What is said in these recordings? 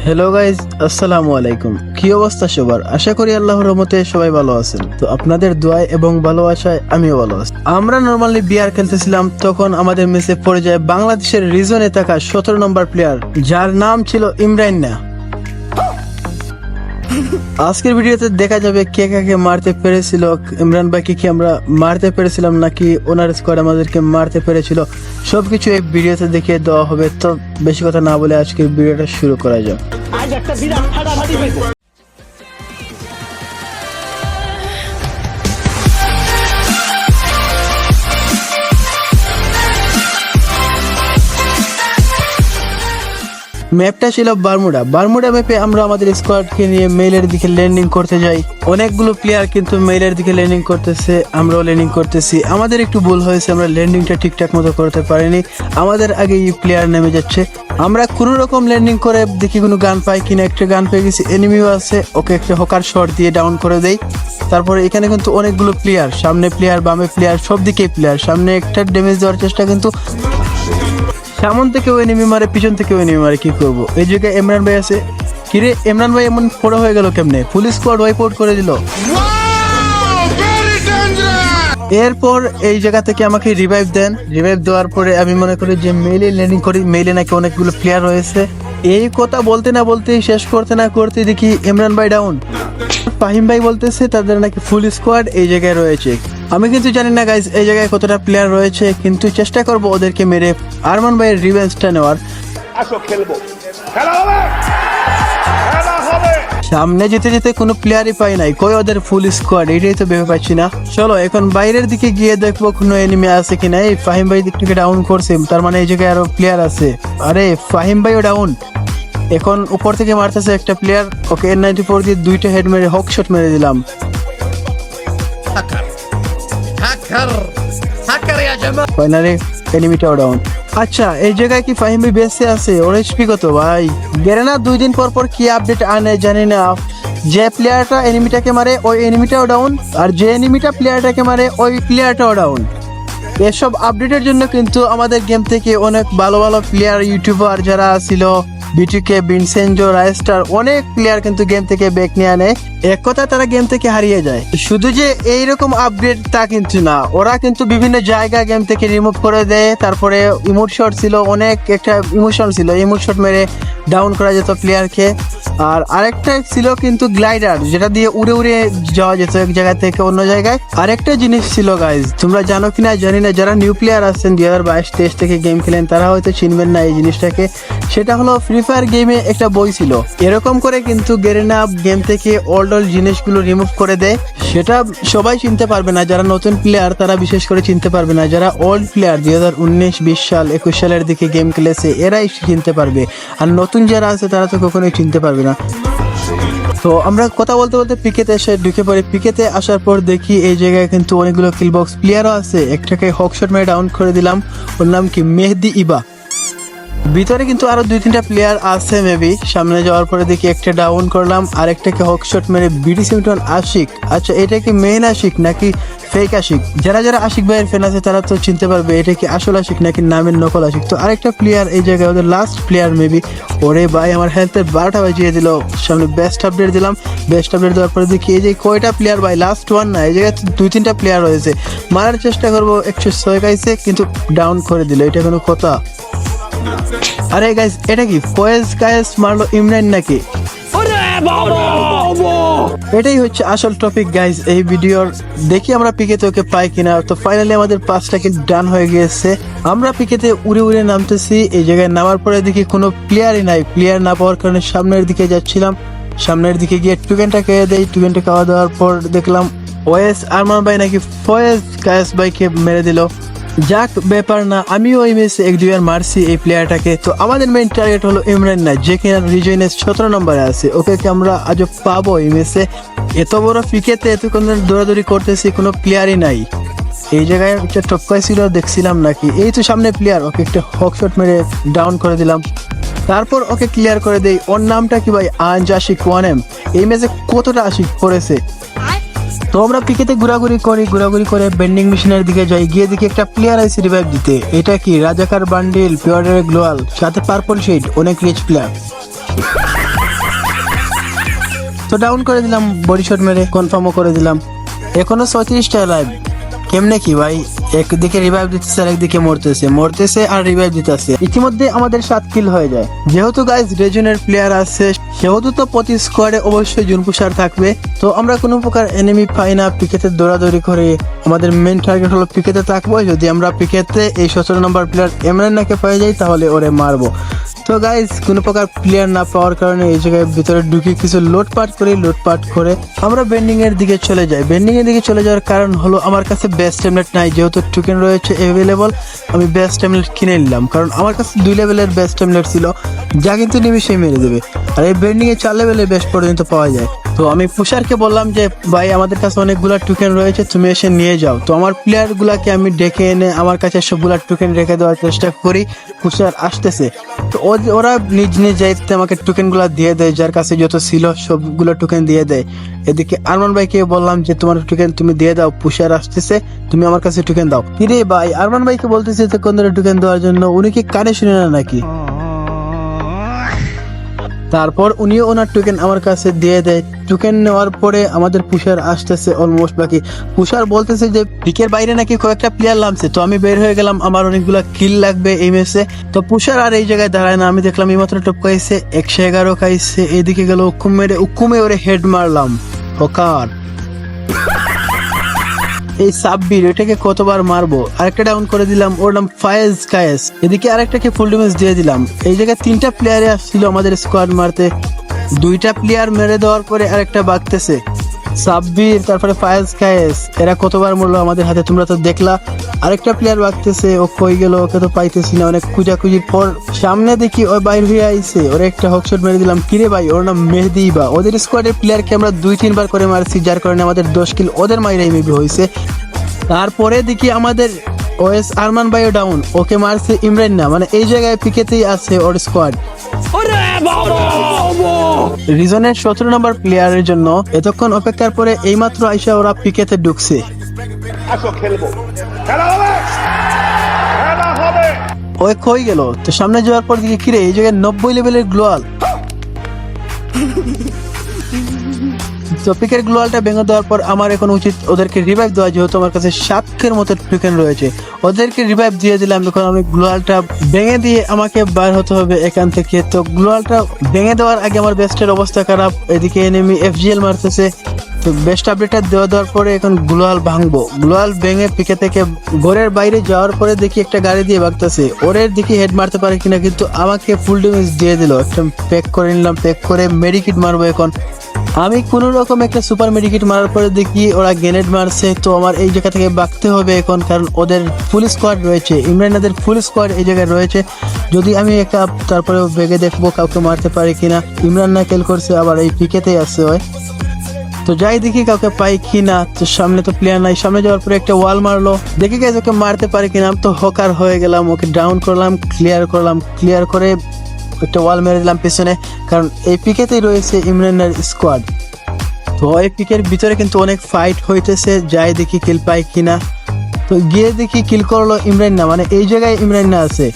Hello guys আসসালামু আলাইকুম কি অবস্থা সবার? আশা করি আল্লাহর রহমতে সবাই ভালো আছেন। তো আপনাদের দোয়ায় এবং ভালো ভালোবাসায় আমিও ভালো আছি। আমরা নর্মালি বিয়ার খেলতেছিলাম, তখন আমাদের মেসে পড়ে যায় বাংলাদেশের রিজনে থাকা সতেরো নম্বর প্লেয়ার যার নাম ছিল ইমরান না আজকের ভিডিওতে দেখা যাবে কে কাকে মারতে পেরেছিল। ইমরান ভাইকে কি আমরা মারতে পেরেছিলাম নাকি ওনার স্কোয়াড আমাদেরকে মারতে পেরেছিল? সবকিছু এই ভিডিওতে দেখিয়ে দেওয়া হবে। তো বেশি কথা না বলে আজকের ভিডিওটা শুরু করা যাক। ম্যাপটা ছিল বারমুডা। বারমুডা ম্যাপে আমরা আমাদের স্কোয়াডকে নিয়ে মেইলের দিকে ল্যান্ডিং করতে যাই। অনেকগুলো প্লেয়ার কিন্তু মেইলের দিকে ল্যান্ডিং করতেছে, আমরাও ল্যান্ডিং করতেছি। আমাদের একটু ভুল হয়েছে, আমরা ল্যান্ডিংটা ঠিকঠাক মতো করতে পারিনি। আমাদের আগে এই প্লেয়ার নেমে যাচ্ছে। আমরা কোনো রকম ল্যান্ডিং করে দেখি কোনো গান পাই কিনা, একটা গান পেয়ে গেছি এনিমিও আছে, ওকে একটা হকার শট দিয়ে ডাউন করে দেই। তারপরে এখানে কিন্তু অনেকগুলো প্লেয়ার সামনে প্লেয়ার বামে প্লেয়ার সব দিকেই প্লেয়ার সামনে একটা ড্যামেজ দেওয়ার চেষ্টা কিন্তু সামন থেকেও এনিমি মারে, পিছন থেকেও এনিমি মারে, কি করব? এই জায়গায় ইমরান ভাই আছে। কিরে, ইমরান ভাই এমন পড়ে হয়ে গেল কেমনে? পুলিশ স্কোয়াড ওয়াইপ আউট করে দিল। এরপর এই জায়গা থেকে আমাকে রিভাইভ দেন। রিভাইভ দেওয়ার পরে আমি মনে করি যে মেইলে ল্যান্ডিং করি মেইলে নাকি অনেকগুলো প্লেয়ার রয়েছে। এই কথা বলতে না বলতে শেষ করতে না করতে দেখি ইমরান ভাই ডাউন ফাহিম ভাই বলতেছে, তাদের নাকি ফুল স্কোয়াড এই জায়গায় রয়েছে। আমি কিন্তু জানি না গাইজ এই জায়গায় কতটা প্লেয়ার রয়েছে কিন্তু চেষ্টা করব ওদেরকে মেরে আরমান ভাইয়ের রিভেঞ্জটা নেওয়ার। আসো খেলব। খেলা হবে! সামনে যেতে যেতে কোনো প্লেয়ারই পাই নাই। কই ওদের ফুল স্কোয়াড এটাই তো ভেবে পাচ্ছি না। চলো এখন বাইরের দিকে গিয়ে দেখব কোনো এনিমি আছে কিনা এই ফাহিম ভাই দিক থেকে ডাউন করছে তার মানে এই জায়গায় আরও প্লেয়ার আছে। আরে ফাহিম ভাইও ডাউন এখন উপর থেকে মারতেছে একটা player okay N ninety four দিয়ে দুইটা হেড মেরে হক শট মেরে দিলাম। হ্যাকার হ্যাকার ইয়া জামা ফাইনালি এনিমিটাও ডাউন আচ্ছা এই জায়গায় কি ফাহিমি বেসে আছে? ওর এইচপি কত ভাই? গেরানা দুই দিন পর পর কি আপডেট আনে জানি না। যে প্লেয়ারটা এনিমিটাকে মারে, ওই এনিমিটাও ডাউন আর যে এনিমিটা প্লেয়ারটাকে মারে, ওই প্লেয়ারটাও ডাউন এসব আপডেটের জন্য কিন্তু আমাদের গেম থেকে অনেক ভালো ভালো প্লেয়ার ইউটিউবার যারা ছিল বিটিকে বিনসেঞ্জো রাইস্টার অনেক প্লেয়ার কিন্তু গেম থেকে ব্যাক নিয়ে আনে। এক কথা তারা গেম থেকে হারিয়ে যায়। শুধু যে এইরকম আপডেট তা কিন্তু না। ওরা কিন্তু বিভিন্ন জায়গা গেম থেকে রিমুভ করে দেয়। তারপরে ইমোট শট ছিল, অনেক একটা ইমোশন ছিল। ইমোট শট মেরে ডাউন করা যেত প্লেয়ারকে আর আরেকটা ছিল কিন্তু গ্লাইডার যেটা দিয়ে উড়ে উড়ে যাওয়া যেত এক জায়গা থেকে অন্য জায়গায়। আরেকটা জিনিস ছিল গাইজ তোমরা জানো কিনা জানি না। যারা নিউ প্লেয়ার আছেন দুই হাজার বাইশ তেইশ থেকে গেম খেলেন, তারা হয়তো চিনবেন না এই জিনিসটাকে। সেটা হলো ফ্রি ফায়ার গেমে একটা বই ছিল। এরকম করে কিন্তু গেরেনা গেম থেকে ওল্ড ওল্ড জিনিসগুলো রিমুভ করে দেয়, সেটা সবাই চিনতে পারবে না। যারা নতুন প্লেয়ার তারা বিশেষ করে চিনতে পারবে না। যারা ওল্ড প্লেয়ার দুই হাজার উনিশ, বিশ সাল, একুশ সালের দিকে গেম খেলেছে, এরাই চিনতে পারবে। আর নতুন যারা আছে, তারা তো কখনোই চিনতে পারবে না। তো আমরা কথা বলতে বলতে পিকেতে এসে ঢুকে পড়ি। পিকেতে আসার পর দেখি এই জায়গায় কিন্তু অনেকগুলো কিলবক্স প্লেয়ারও আছে। একটাকে হকশট মেরে ডাউন করে দিলাম। ওর নাম কি? মেহেদি ইবা। ভিতরে কিন্তু আরও দুই তিনটা প্লেয়ার আছে মেবি সামনে যাওয়ার পরে দেখি একটা ডাউন করলাম, আর একটাকে হকশট মেরে বিডি সিমটন আশিক। আচ্ছা এটা কি মেন আশিক নাকি ফেক আশিক? যারা যারা আশিক ভাইয়ের ফ্যান আছে, তারা তো চিনতে পারবে এটা কি আসল আশিক নাকি নামের নকল আশিক। তো আরেকটা প্লেয়ার এই জায়গায় ওদের লাস্ট প্লেয়ার মেবি ওরে ভাই, আমার হেলথের বারোটা বাজিয়ে দিল। সামনে বেস্ট আপডেট দিলাম। বেস্ট আপডেট দেওয়ার পরে দেখি, এই যে কয়টা প্লেয়ার ভাই? লাস্ট ওয়ান না, এই জায়গায় দুই তিনটা প্লেয়ার রয়েছে। মারার চেষ্টা করব একশো ছয় গাইছে কিন্তু ডাউন করে দিল, এটা কোনো কথা। আরে গাইস এটা কি? ফয়েজ গায়েস মারলো ইমরান নাকি? এটাই হচ্ছে আসল টপিক গাইজ এই ভিডিওর। দেখি আমরা পিকেতে ওকে পাই কিনা। তো ফাইনালি আমাদের পাঁচটা কিল ডান হয়ে গিয়েছে। আমরা পিকেতে উড়ে উড়ে নামতেছি। এই জায়গায় নামার পরে দেখি কোনো প্লেয়ারই নাই। প্লেয়ার না পাওয়ার কারণে সামনের দিকে যাচ্ছিলাম। সামনের দিকে গিয়ে টুকেনটা খেয়ে দেই। টুকেনটা খাওয়া দেওয়ার পর দেখলাম ওয়েস আরমান ভাই নাকি ফয়েজ গায়েস ভাইকে মেরে দিল। যাক, ব্যাপার না, আমিও ওই ম্যাচে এক দুইবার মারছি এই প্লেয়ারটাকে তো আমাদের মেইন টার্গেট হলো ইমরান না যে কিনা রিজনের সতেরো নম্বরে আছে। ওকে কি আমরা আজও পাবো এই ম্যাচে? এত বড় পিকেতে এতক্ষণ দৌড়াদৌড়ি করতেছি, কোনো প্লেয়ারই নাই। এই জায়গায় একটা টপকাই ছিল দেখছিলাম নাকি? এই তো সামনে প্লেয়ার ওকে একটা হক শট মেরে ডাউন করে দিলাম। তারপর ওকে ক্লিয়ার করে দেই, ওর নামটা কি ভাই? আঞ্জ আশিক ওয়ান এম এই ম্যাচে কতটা আশিক পড়েছে? তো আমরা পিকেতে ঘোরাঘুরি করি, ঘোরাঘুরি করে বেন্ডিং মেশিনের দিকে যাই, গিয়ে দেখি একটা প্লেয়ার আইসি রিভাইভ দিতে। এটা কি? রাজাকার বান্ডিল পিওয়ার গ্লোয়াল সাথে পার্পল শেড অনেক রিচ প্লেয়ার তো ডাউন করে দিলাম বডি শট মেরে কনফার্মও করে দিলাম। এখনও ছয়ত্রিশটা লাইভ কেমনে কি ভাই? একদিকে রিভাইভ দিতেছে, আর একদিকে মরতেছে। মরতেছে আর রিভাইভ দিতেছে। ইতিমধ্যে আমাদের সাত কিল হয়ে যায়। যেহেতু গাইজ রেজনের প্লেয়ার আছে, সেহেতু তো প্রতি স্কোয়াডে অবশ্যই জুনপুষার থাকবে। তো আমরা কোনো প্রকার এনিমি পাই না পিকেতে দৌড়াদৌড়ি করে। আমাদের মেন টার্গেট হলো পিকেতে থাকব। যদি আমরা পিকেতে এই সতেরো নম্বর প্লেয়ার এমরান্নাকে পেয়ে যাই, তাহলে ওরে মারবো। তো গাইজ কোনো প্রকার প্লেয়ার না পাওয়ার কারণে এই জায়গায় ভিতরে ঢুকে কিছু লোটপাট করি লোটপাট করে আমরা বেন্ডিং এর দিকে চলে যাই। বেন্ডিং এর দিকে চলে যাওয়ার কারণ হলো আমার কাছে বেস্ট ট্যাবলেট নাই, যেহেতু টোকেন রয়েছে অ্যাভেলেবল আমি বেস্ট ট্যাবলেট কিনে নিলাম। কারণ আমার কাছে দুই লেভেলের বেস্ট ট্যাবলেট ছিল যা কিন্তু নিমিশেই মেরে দেবে। আর এই বেন্ডিং এ চার লেভেলের বেস্ট পর্যন্ত পাওয়া যায়। তো আমি পুষারকে বললাম যে, ভাই, আমাদের কাছে অনেকগুলা টোকেন রয়েছে, তুমি এসে নিয়ে যাও। তো আমার প্লেয়ার গুলাকে আমি ডেকে এনে আমার কাছে সবগুলো টোকেন রেখে দেওয়ার চেষ্টা করি। পুষার আসতেছে। তো ওরা নিজ নিজ দায়িত্বে আমাকে টোকেনগুলা দিয়ে দেয়, যার কাছে যত ছিল সবগুলো টোকেন দিয়ে দেয়। এদিকে আরমান ভাইকে বললাম যে, তোমার টোকেন তুমি দিয়ে দাও, পুষার আসতেছে, তুমি আমার কাছে টোকেন দাও। কিরে ভাই? আরমান ভাইকে বলতেছে কোন টোকেন দেওয়ার জন্য, উনি কি কানে শুনে না নাকি? তারপর উনিও ওনার টোকেন আমার কাছে দিয়ে দেয়। টোকেন নেওয়ার পরে আমাদের পুষার আসতেছে অলমোস্ট বাকি। পুষার বলতেছে যে, পিকের বাইরে নাকি কয়েকটা প্লেয়ার নামছে। তো আমি বের হয়ে গেলাম, আমার অনেকগুলো কিল লাগবে এই ম্যাচে তো পুষার আর এই জায়গায় দাঁড়ায় না, আমি দেখলাম এই মাত্র টপ খাইছে, একশো এগারো খাইছে, এদিকে গেল উকুম মেরে, উকুমে ওরে হেড মারলাম। হকার। এই সাব্বির, এটাকে কতবার মারবো? আরেকটা ডাউন করে দিলাম, ওর নাম ফায়েজ কায়েস। এদিকে আরেকটাকে ফুল ড্যামেজ দিয়ে দিলাম। এই জায়গায় তিনটা প্লেয়ারে আসছিল আমাদের স্কোয়াড মারতে। দুইটা প্লেয়ার মেরে দেওয়ার পরে আরেকটা বাগতেছে। সাব্বির, তারপরে ফায়েজ কায়েস, এরা কতবার মরলো আমাদের হাতে তোমরা তো দেখলা। আরেকটা প্লেয়ার বাগতেছে ও কই গেল, ওকে তো পাইতেছি না, অনেক খুঁজাখুঁজির পর সামনে দেখি ওই বাইর হয়ে আইছে। ওরে একটা হকশট মেরে দিলাম। কিরে ভাই, ওর নাম মেহেদি বা ওদের স্কোয়াডের প্লেয়ারকে আমরা দুই, তিনবার করে মারছি, যার কারণে আমাদের দশ কিল ওদের মাইরাই মেবি হয়েছে তারপরে দেখি আমাদের ওএস আরমান বায়ো ডাউন ওকে মারছে ইমরান না মানে এই জায়গায় পিকেতেই আছে ওর স্কোয়াড রিজনের সতেরো নম্বর প্লেয়ারের জন্য এতক্ষণ অপেক্ষার পরে এইমাত্র আইসা ওরা পিকেতে ঢুকছে। ওই কই গেল। তো সামনে যাওয়ার পর দিকে কিরে এই জায়গায় নব্বই লেভেলের গ্লোয়াল। টপিকের গ্লোয়ালটা ভেঙে দেওয়ার পর আমার এখন উচিত ওদেরকে রিভাইভ দেওয়া, যেহেতু আমার কাছে সাতকের মতো টোকেন রয়েছে। ওদেরকে রিভাইভ দিয়ে দিলাম এখন আমি গ্লোয়ালটা ভেঙে দিয়ে আমাকে বার হতে হবে এখান থেকে। তো গ্লোয়ালটা ভেঙে দেওয়ার আগে আমার বেস্টের অবস্থা খারাপ, এদিকে এনিমি এফজিএল মারতেছে। তো বেস্ট আপডেটটা দেওয়া দেওয়ার পরে এখন গ্লোয়াল ভাঙবো। গ্লোয়াল ভেঙে পিকে থেকে ঘরের বাইরে যাওয়ার পরে দেখি একটা গাড়ি দিয়ে ভাগতেছে। ওরের দিকে হেড মারতে পারে কিনা, কিন্তু আমাকে ফুল ড্যামেজ দিয়ে দিল। একটা প্যাক করে নিলাম প্যাক করে মেডিকিট মারবো এখন। আমি কোনো রকম একটা সুপার মেডিকেট মারার পরে দেখি ওরা গ্রেনেড মারছে, তো আমার এই জায়গা থেকে বাঁকতে হবে এখন, কারণ ওদের ফুল স্কোয়াড রয়েছে, ইমরানাদের ফুল স্কোয়াড এই জায়গায় রয়েছে। যদি আমি একা তারপরে বেগে দেখব কাউকে মারতে পারি কিনা। ইমরান না কেল করছে, আবার এই পিকেতেই আছে ওই। তো যাই দেখি কাউকে পাই কি না তো সামনে তো প্লেয়ার নাই। সামনে যাওয়ার পরে একটা ওয়াল মারলো। দেখি গেছে ওকে মারতে পারি কিনা, তো হকার হয়ে গেলাম, ওকে ডাউন করলাম ক্লিয়ার করলাম। ক্লিয়ার করে একটা ওয়াল মেরে দিলাম পেছনে, কারণ এই পিকেতেই রয়েছে ইমরানের স্কোয়াড তো এই পিকের ভিতরে কিন্তু অনেক ফাইট হইতেছে, যাই দেখি কিল পাই কিনা। তো গিয়ে দেখি কিল করল ইমরান না মানে এই জায়গায় ইমরান না আছে।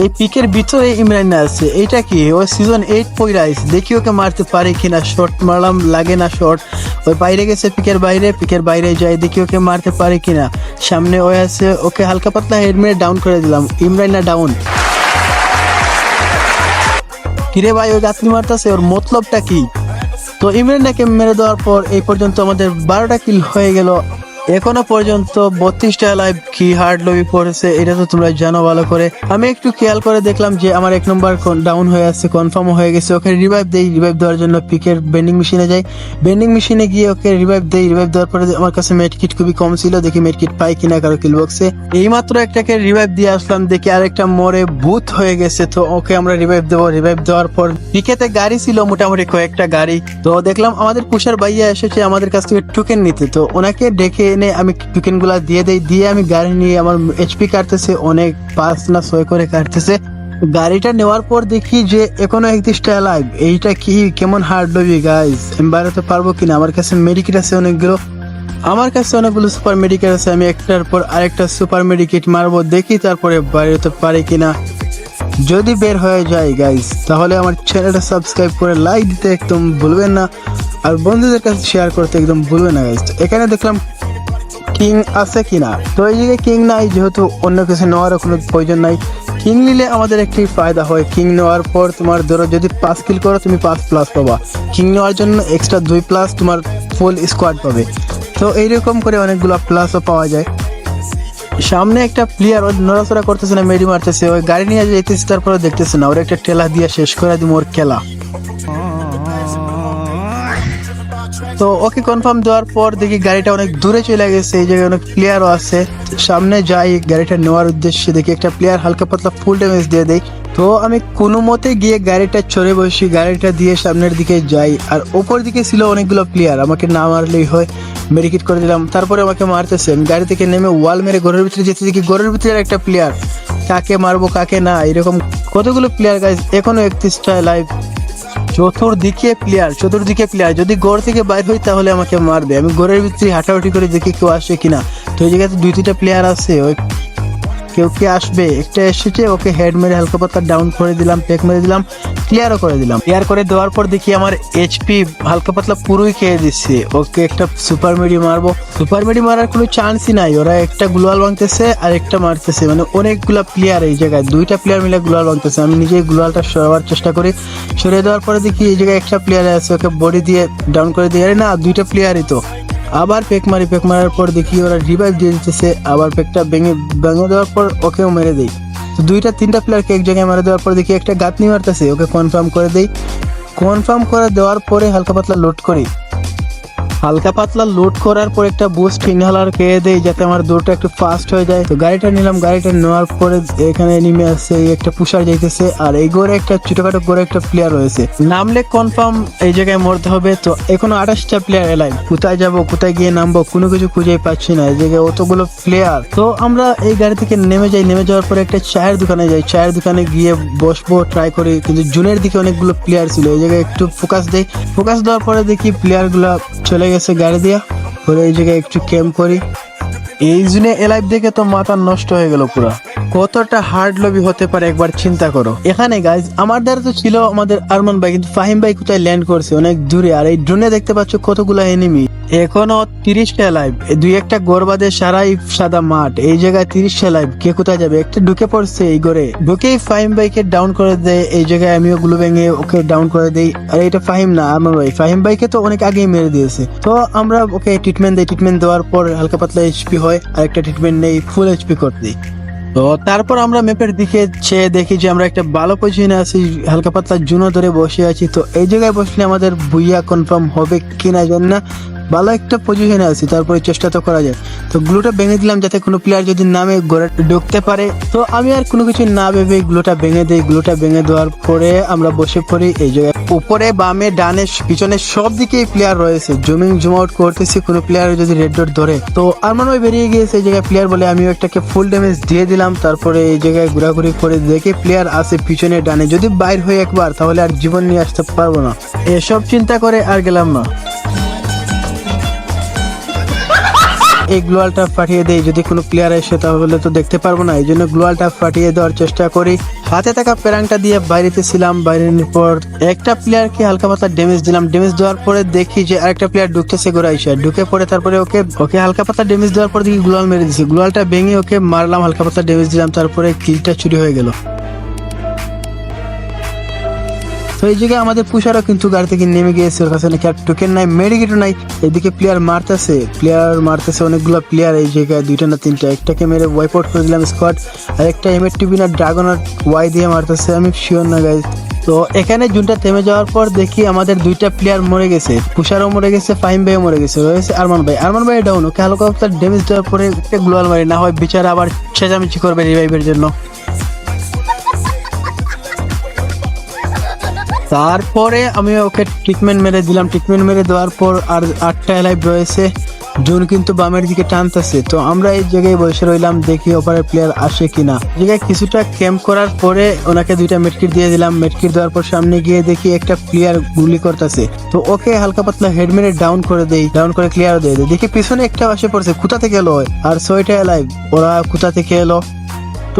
এই পিকের ভিতরে ইমরান না আছে। এইটা কি? ও সিজন এইট পইরাইস দেখি ওকে মারতে পারে কিনা। শর্ট মারলাম, লাগে না শর্ট ওই বাইরে গেছে পিকের বাইরে পিকের বাইরে যাই দেখি ওকে মারতে পারে কিনা। সামনে ওই আছে, ওকে হালকা পাতলা হেডমেট ডাউন করে দিলাম। ইমরান না ডাউন কিরে ভাই, ওই যাত্রী মারতেছে, ওর মতলবটা কি? তো ইমরান নাকি মেরে দেওয়ার পর এই পর্যন্ত আমাদের বারোটা কিল হয়ে গেল। এখনও পর্যন্ত বত্রিশটা লাইভ কি হার্ড লবি পড়েছে, এটা তো তোমরা জানো ভালো করে। আমি একটু খেয়াল করে দেখলাম যে আমার এক নম্বর ডাউন হয়ে আসছে কনফার্ম হয়ে গেছে। ওকে রিভাইভ দেই রিভাইভ দেওয়ার জন্য পিকের বেন্ডিং মেশিনে যাই। বেন্ডিং মেশিনে গিয়ে ওকে রিভাইভ দেই রিভাইভ দেওয়ার পরে আমার কাছে মেড কিট খুবই কম ছিল, দেখি মেড কিট পাই কিনা কারও কিল বক্সে এইমাত্র একটাকে রিভাইভ দিয়ে আসলাম, দেখি আরেকটা মরে ভূত হয়ে গেছে, তো ওকে আমরা রিভাইভ দেবো। রিভাইভ দেওয়ার পর পিকেতে গাড়ি ছিল, মোটামুটি কয়েকটা গাড়ি। তো দেখলাম আমাদের পুষার ভাইয়া এসেছে, আমাদের কাছ থেকে টোকেন নিতে। তো ওনাকে ডেকে এনে আমি টোকেনগুলা দিয়ে দেই, দিয়ে আমি গাড়ি নিয়ে আমার এইচপি কাটতেছে, অনেক পাঁচ না ছয় করে কাটতেছে। গাড়িটা নেওয়ার পর দেখি যে এখনও একত্রিশটা লাইভ এইটা কি, কেমন হার্ড লবি গাইজ আমি বাড়াতে পারব কিনা? আমার কাছে মেডিকেট আছে অনেকগুলো। আমার কাছে অনেকগুলো সুপার মেডিকেট আছে, আমি একটার পর আরেকটা সুপার মেডিকেট মারবো, দেখি তারপরে বাড়াতে পারি কিনা। যদি বের হয়ে যায় গাইস তাহলে আমার চ্যানেলটা সাবস্ক্রাইব করে লাইক দিতে একদম ভুলবেন না। আর বন্ধুদের কাছে শেয়ার করতে একদম ভুলবেন না গাইস এখানে দেখলাম কিং আছে কিনা তো এই জায়গায় কিং নাই, যেহেতু অন্য কিছু নেওয়ারও কোনো প্রয়োজন নাই, কিং নিলে আমাদের একটি ফায়দা হয়। কিং নেওয়ার পর তোমার ধরো যদি পাঁচ কিল করো, তুমি পাঁচ প্লাস পাবা। কিং নেওয়ার জন্য এক্সট্রা দুই প্লাস তোমার ফুল স্কোয়াড পাবে। তো এইরকম করে অনেকগুলো প্লাসও পাওয়া যায়। সামনে একটা প্লেয়ার ওর নড়াচড়া করতেছে না, মেডি মারতেছে। ওই গাড়ি নিয়ে যেতেছে তারপরে দেখতেছে না। ওর একটা ঠেলা দিয়ে শেষ করে দিব ওর খেলা। তো ওকে কনফার্ম দেওয়ার পর দেখি গাড়িটা অনেক দূরে চলে গেছে, এই জায়গায় অনেক প্লেয়ারও আছে। সামনে যাই, গাড়িটা নেওয়ার উদ্দেশ্যে দেখি একটা প্লেয়ার হালকা পাতলা ফুল ড্যামেজ দিয়ে দেয়। তো আমি কোনো মতে গিয়ে গাড়িটা চড়ে বসি, গাড়িটা দিয়ে সামনের দিকে যাই। আর ওপর দিকে ছিল অনেকগুলো প্লেয়ার আমাকে না মারলেই হয় মেডিকেট করে দিলাম। তারপরে আমাকে মারতেছে, আমি গাড়ি থেকে নেমে ওয়াল মেরে ঘরের ভিতরে যেতে দেখি ঘরের ভিতরে একটা প্লেয়ার কাকে মারবো, কাকে না, এরকম কতগুলো প্লেয়ার গাইজ এখনও একত্রিশটা লাইভ চতুর্দিকে প্লেয়ার চতুর্দিকে প্লেয়ার যদি গোড় থেকে বাইর হই তাহলে আমাকে মারবে। আমি গড়ের ভিতরে হাঁটাহাঁটি করে দেখি কেউ আসে কিনা। তো ওই জায়গাতে দুই তিনটা প্লেয়ার আছে। ওই কেউ কি আসবে, একটা এসেছে, ওকে হেড মেরে হালকা পাতলা ডাউন করে দিলাম পেক মেরে দিলাম ক্লিয়ারও করে দিলাম। ক্লিয়ার করে দেওয়ার পর দেখি আমার এইচপি হালকা পাতলা পুরোই খেয়ে দিচ্ছে। ওকে একটা সুপার মেডি মারবো। সুপার মেডি মারার কোনো চান্সই নাই, ওরা একটা গ্লোয়াল ভাঙতেছে আর একটা মারতেছে। মানে অনেকগুলা প্লেয়ার এই জায়গায়, দুইটা প্লেয়ার মিলে গ্লোয়াল ভাঙতেছে আমি নিজেই গ্লোয়ালটা সরাবার চেষ্টা করি। সরিয়ে দেওয়ার পরে দেখি এই জায়গায় একটা প্লেয়ার আছে, ওকে বডি দিয়ে ডাউন করে দিয়ে, আরে না, দুইটা প্লেয়ারই তো। আবার পেক মারি, পেক মারার পর দেখি ওরা রিভাইভ দিয়ে দিতেছে, আবার পেকটা ভেঙে ভেঙে দেওয়ার পর ওকেও মেরে দেই। তো দুইটা, তিনটা প্লেয়ারকে এক জায়গায় মেরে দেওয়ার পর দেখি একটা গাতনি মারতেছে, ওকে কনফার্ম করে দেই। কনফার্ম করে দেওয়ার পরে হালকা পাতলা লোড করি। হালকা পাতলা লোড করার পর একটা বুস্ট ইনহেলার খেয়ে দেই যাতে আমার দৌড়টা একটু ফাস্ট হয়ে যায়। তো গাড়িটা নিলাম, গাড়িটা নেওয়ার পরে এখানে নেমে আসছে একটা পুষার যাইতেছে আর এই গোরে একটা ছোটখাটো গোরে একটা প্লেয়ার রয়েছে। নামলে কনফার্ম এই জায়গায় মরতে হবে। তো এখনও আঠাশটা প্লেয়ার এলাই কোথায় যাব, কোথায় গিয়ে নামবো, কোনো কিছু খুঁজেই পাচ্ছি না। এই জায়গায় অতগুলো প্লেয়ার তো আমরা এই গাড়ি থেকে নেমে যাই। নেমে যাওয়ার পরে একটা চায়ের দোকানে যাই। চায়ের দোকানে গিয়ে বসবো ট্রাই করি। কিন্তু জুনের দিকে অনেকগুলো প্লেয়ার ছিল। এই জায়গায় একটু ফোকাস দেই। ফোকাস দেওয়ার পরে দেখি প্লেয়ারগুলা গেছে গাড়ি দিয়া পরে এই জায়গায় একটু ক্যাম্প করি। এই জুনে এলাইভ দেখে তো মাথা নষ্ট হয়ে গেল পুরো। কতটা হার্ড লবি হতে পারে একবার চিন্তা করো। এখানে গাইজ আমার দ্বারা তো ছিল আমাদের আরমান ভাই, কিন্তু ফাহিম ভাই কোথায় ল্যান্ড করছে? অনেক দূরে। আর এই ড্রোনে দেখতে পাচ্ছ কতগুলো এনিমি এখনও তিরিশটা লাইভ দুই একটা গোরবাদে সারাই সাদা মাঠ। এই জায়গায় তিরিশটা লাইভ কে কোথায় যাবে? একটা ঢুকে পড়ছে এই ঘরে। ঢুকেই ফাহিম ভাইকে ডাউন করে দেয়। এই জায়গায় আমিও গুলো ভেঙে ওকে ডাউন করে দেই। আর এটা ফাহিম না আমার ভাই। ফাহিম ভাইকে তো অনেক আগেই মেরে দিয়েছে। তো আমরা ওকে ট্রিটমেন্ট দেই। ট্রিটমেন্ট দেওয়ার পর হালকা পাতলা এইচপি হয়। আর একটা ট্রিটমেন্ট নেই ফুল এইচপি করে দিই। তো তারপর আমরা ম্যাপের দিকে চেয়ে দেখি যে আমরা একটা ভালো পজিশনে আছি, হালকা পাতলা জুনো ধরে বসে আছি। তো এই জায়গায় বসলে আমাদের বুইয়া কনফার্ম হবে কিনা জানি না। ভালো একটা পজিশনে আছি, তারপরে চেষ্টা তো করা যায়। তো গ্লুটা ভেঙে দিলাম যাতে কোনো প্লেয়ার যদি নামে ঘরে ঢুকতে পারে। তো আমি আর কোনো কিছু না ভেবে গ্লুটা ভেঙে দিই। গ্লুটা ভেঙে দেওয়ার পরে আমরা বসে পড়ি এই জায়গায়। উপরে, বামে, ডানে পিছনে সব দিকেই প্লেয়ার রয়েছে। জুমিং জুম আউট করতেছি, কোনো প্লেয়ার যদি রেড ডট ধরে। তো আরমান ভাই বেরিয়ে গিয়েছে এই জায়গায় প্লেয়ার বলে আমিও একটাকে ফুল ড্যামেজ দিয়ে দিলাম। তারপরে এই জায়গায় ঘোরাঘুরি করে দেখে প্লেয়ার আছে পিছনে, ডানে। যদি বাইর হয়ে একবার, তাহলে আর জীবন নিয়ে আসতে পারব না। এসব চিন্তা করে আর গেলাম না। এই গ্লোয়ালটা পাঠিয়ে দেই। যদি কোনো প্লেয়ার এসে তাহলে তো দেখতে পারব না। এই জন্য গ্লোয়ালটা পাঠিয়ে দেওয়ার চেষ্টা করি। হাতে থাকা প্যারাংটা দিয়ে বাইরেতে ছিলাম। বাইরের পর একটা প্লেয়ারকে হালকা পাতলা ড্যামেজ দিলাম। ড্যামেজ দেওয়ার পরে দেখি যে আরেকটা প্লেয়ার ঢুকতেছে গোড়া এসে। ঢুকে পরে তারপরে ওকে ওকে হালকা পাতলা ড্যামেজ দেওয়ার পর দেখি গ্লোয়াল মেরে দিছি। গ্লোয়ালটা ভেঙে ওকে মারলাম, হালকা পাতলা ড্যামেজ দিলাম। তারপরে কিলটা চুরি হয়ে গেল। তো এই জায়গায় আমাদের পুষারও কিন্তু গাড়ি থেকে নেমে গিয়েছে। ওর কাছে নাকি আর টোকেন নাই মেডিকেটও নাই। এদিকে প্লেয়ার মারতেছে। প্লেয়ার মারতেছে অনেকগুলো প্লেয়ার এই জায়গায়, দুইটা না তিনটা। একটাকে মেরে ওয়াইপ আউট করে দিলাম স্কোয়াড আর একটা এম টিভি না ড্রাগন আর ওয়াই দিয়ে মারতেছে, আমি শিওর না গাইজ তো এখানে জুনটা থেমে যাওয়ার পর দেখি আমাদের দুইটা প্লেয়ার মরে গেছে। পুষারও মরে গেছে, ফাহিম ভাইও মরে গেছে। রয়েছে আরমান ভাই। আরমান ভাই ডাউন ওকে হালকা ড্যামেজ দেওয়ার পরে একটা গ্লোয়াল মারি। না হয় বিচারা আবার চেঁচামেচি করবে রিভাইভের জন্য। তারপরে আমি ওকে ট্রিটমেন্ট মেরে দিলাম। ট্রিটমেন্ট মেরে দেওয়ার পর আর আটটা এলাইভ রয়েছে। জুন কিন্তু বামের দিকে টানতেছে। তো আমরা এই জায়গায় বসে রইলাম, দেখি ওপারের প্লেয়ার আসে কিনা। জায়গায় কিছুটা ক্যাম্প করার পরে ওনাকে দুইটা মেটকিট দিয়ে দিলাম। মেটকিট দেওয়ার পর সামনে গিয়ে দেখি একটা প্লেয়ার গুলি করতেছে। তো ওকে হালকা পাতলা হেড মেরে ডাউন করে দেই ডাউন করে ক্লিয়ার দিয়ে দেয় দেখি পিছনে একটা আসে পড়ছে, কোথা থেকে এলো? আর ছয়টা লাইভ ওরা কোথা থেকে এলো?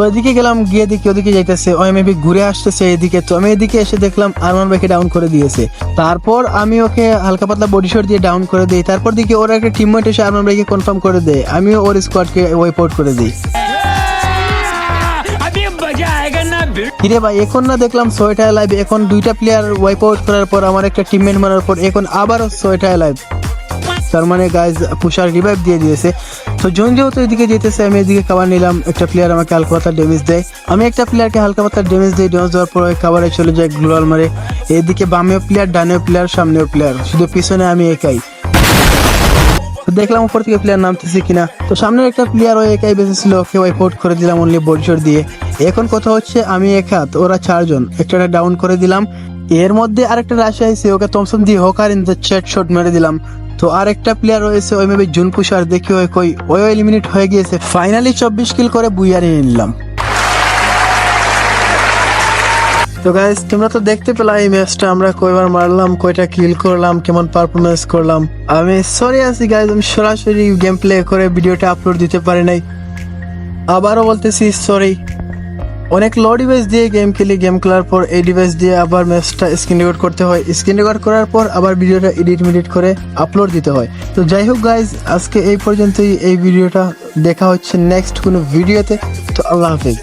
তো এদিকে গেলাম, গিয়ে দেখি ওদিকে যাইতেছে মেবি ঘুরে আসতেছে এদিকে। তো আমি এদিকে এসে দেখলাম আরমান ভাইকে ডাউন করে দিয়েছে। তারপর আমি ওকে হালকা পাতলা বডিশর দিয়ে ডাউন করে দিই। তারপর দেখি ওর একটা টিমমেট এসে আরমান ভাইকে কনফার্ম করে দেয়। আমিও ওর স্কোয়াডকে ওয়াইপ আউট করে দিই। হিরে ভাই, এখন না দেখলাম ছয়টায় লাইভ এখন দুইটা প্লেয়ার ওয়াইপ আউট করার পর আমার একটা টিমমেট মারার পর এখন আবারও ছয়টায় লাইভ তার মানে গাইজ পুষার রিভাইভ দিয়ে দিয়েছে। তো জন যেহেতু এদিকে যেতেছে, আমি এদিকে খাবার নিলাম। একটা প্লেয়ার আমাকে হালকা পাতার ড্যামেজ দেয়। আমি একটা প্লেয়ারকে হালকা পাতার ড্যামেজ দিই ড্যামেজ দেওয়ার পর খাবারে চলে যায় গ্লোয়াল মারে এদিকে বামেও প্লেয়ার ডানেও প্লেয়ার সামনেও প্লেয়ার শুধু পিছনে আমি একাই। দেখলাম উপর থেকে প্লেয়ার নামতেছে কিনা। তো সামনে একটা প্লেয়ার ওই একাই বেঁচে ছিল ওকে আউট করে দিলাম অনলি বডিশট দিয়ে। এখন কথা হচ্ছে, আমি এক ওরা চারজন। একটা ডাউন করে দিলাম। এর মধ্যে আরেকটা রাশি আইছে, ওকে থমসন দিয়ে হোকার ইন দ্য চ্যাট শট মেরে দিলাম। তো আরেকটা প্লেয়ার রয়েছে, ওই মেবি জুন পুষার দেখি ওই কই, ওই এলিমিনেট হয়ে গিয়েছে। ফাইনালি চব্বিশ কিল করে বুইয়া নিয়ে নিলাম। তো গাইস তোমরা তো দেখতে পেলা এই ম্যাচটা আমরা কয়বার মারলাম, কয়টা কিল করলাম, কেমন পারফরমেন্স করলাম। আমি সরি আছি গাইস আমি সরাসরি গেম প্লে করে ভিডিওটা আপলোড দিতে পারি নাই। আবারও বলতেছি সরি অনেক লো ডিভাইস দিয়ে গেম খেলি গেম খেলার পর এই ডিভাইস দিয়ে আবার ম্যাচটা স্ক্রিন রেকর্ড করতে হয়। স্ক্রিন রেকর্ড করার পর আবার ভিডিওটা এডিট মিডিট করে আপলোড দিতে হয়। তো যাই হোক গাইজ আজকে এই পর্যন্তই এই ভিডিওটা দেখা হচ্ছে নেক্সট কোনো ভিডিওতে তো আল্লাহ হাফিজ।